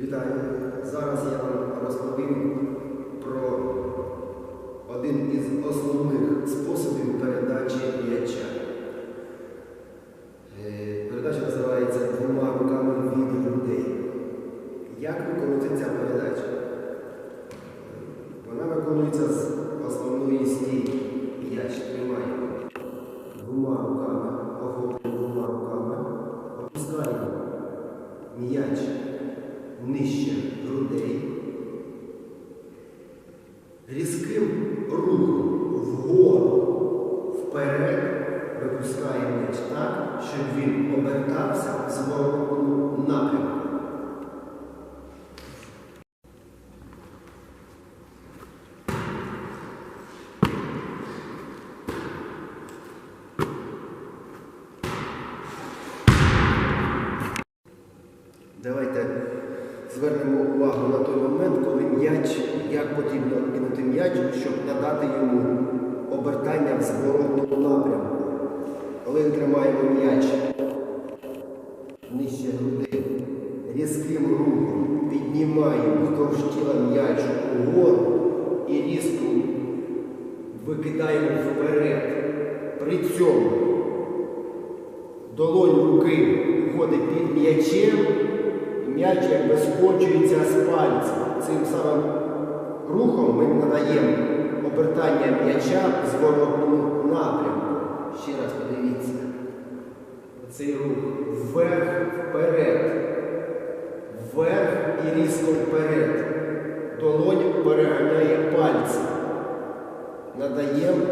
Вітаю! Зараз я вам розповім про один із основних способів передачі м'яча. Е, Передача називається двома руками від людей. Як виконується ця передача? Вона виконується з основної стійки. М'яч тримаємо двома руками, охоплюємо двома руками, опускаємо м'яч нижче грудей. Різким рухом вгору вперед випускаємо м'яч так, щоб він обертався в зворотному напрямку. Давайте звернемо увагу на той момент, коли м'яч, як потрібно кинути м'яч, щоб надати йому обертання в зворотному напрямку. Коли тримаємо м'яч нижче груди, різким рухом піднімаємо вздовж тіла м'яч угору і різко викидаємо вперед. При цьому долонь руки входить під м'ячем, м'яч якби скочується з пальця. Цим самим рухом ми надаємо обертання м'яча в зворотному напрямку. Ще раз подивіться. Цей рух вверх, вперед, вверх і різко вперед. Долонь переганяє пальці. Надаємо.